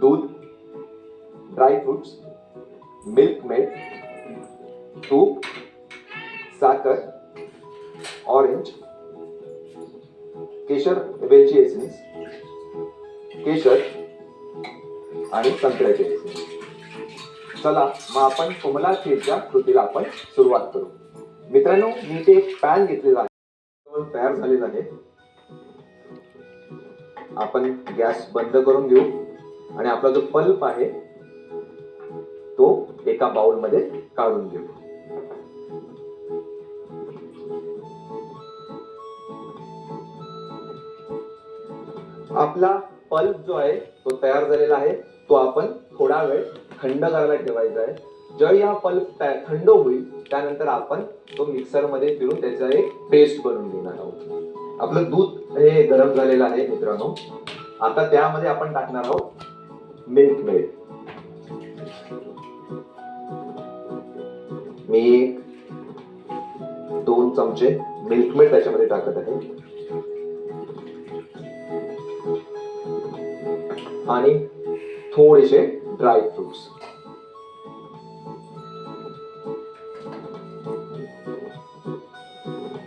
दूध dry fruits milk made तूप साखर ऑरेंज केशर वेलची एसेन्स केशर आणि संत्र्याचे एसेन्स चला मग आपण कोमला खीरच्या कृतीला आपण सुरुवात करू. मित्रांनो मी ते एक पॅन घेतलेला आहे. तयार झालेला आहे. आपण गॅस बंद करून घेऊ. आणि आपला जो पल्प आहे तो एका बाउलमध्ये काढून घेऊ. आपला पल्प जो आहे तो तयार झालेला आहे तो आपण थोडा वेळ थंड करायला ठेवायचा आहे. ज्यावेळी हा पल्प थंड होईल त्यानंतर आपण तो मिक्सरमध्ये फिरून त्याचा एक पेस्ट बनवून घेणार आहोत. आपलं दूध हे गरम झालेलं आहे मित्रांनो. आता त्यामध्ये आपण टाकणार आहोत मिल्कमेड मी एक दोन चमचे मिल्क मेड त्याच्यामध्ये टाकत आहे. आणि थोडेसे ड्राय फ्रुट्स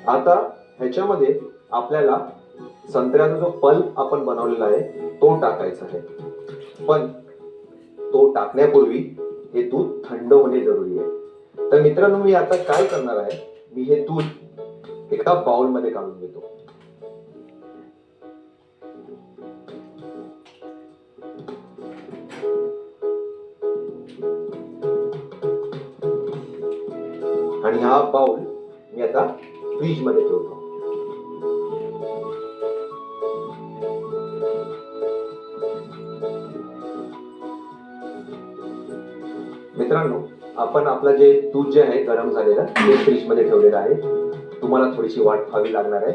आता ह्याच्यामध्ये आपल्याला संत्र्याचा जो पल्प आपण बनवलेला आहे तो टाकायचा आहे. पण तो टाकण्यापूर्वी हे दूध थंड होणे जरुरी आहे. तर मित्रांनो मी आता काय करणार आहे? मी हे दूध एका बाउलमध्ये काढून घेतो. आणि हा बाउल मी आता फ्रीजमध्ये ठेवतो. मित्रांनो आपण आपलं जे दूध जे आहे गरम झालेलं ते फ्रीजमध्ये ठेवलेलं आहे. तुम्हाला थोडीशी वाट पाहावी लागणार आहे.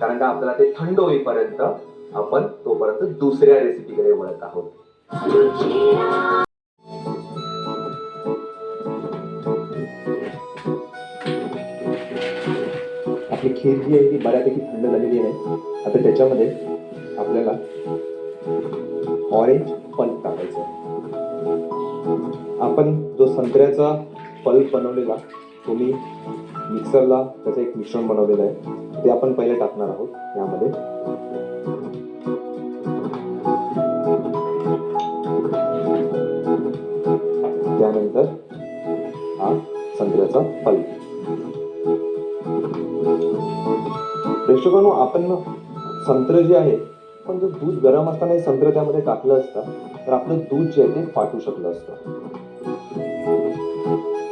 कारण का आपल्याला ते थंड होईपर्यंत आपण तोपर्यंत दुसऱ्या रेसिपीकडे वळत आहोत. आपली खीर जी आहे ती बऱ्यापैकी थंड झालेली आहे. आता त्याच्यामध्ये आपल्याला ऑरेंज आपण जो संत्र्याचा पल्प बनवलेला तो मी मिक्सरला त्याचं एक मिश्रण बनवलेलं आहे ते आपण पहिले टाकणार आहोत यामध्ये. त्यानंतर हा संत्र्याचा पल्प प्रेक्षकांनो आपण संत्र जे आहे पण जर दूध गरम असताना हे संत्र त्यामध्ये टाकलं असतं तर आपलं दूध जे आहे ते फाटू शकलं असतं.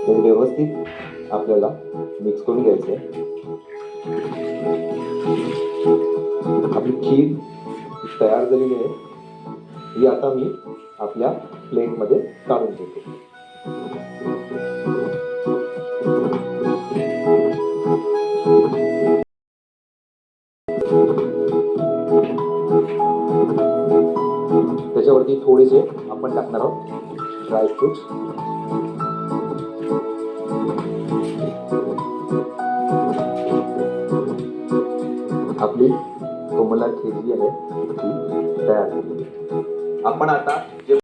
हे व्यवस्थित आपल्याला मिक्स करून घ्यायचंय. आपली खीर तयार झालेली आहे. ही आता मी आपल्या प्लेटमध्ये काढून घेतो. त्याच्यावरती थोडेसे आपण टाकणार आहोत ड्रायफ्रुट्स आपली कोमला खेळली आहे ती तयार झाली आपण आता जे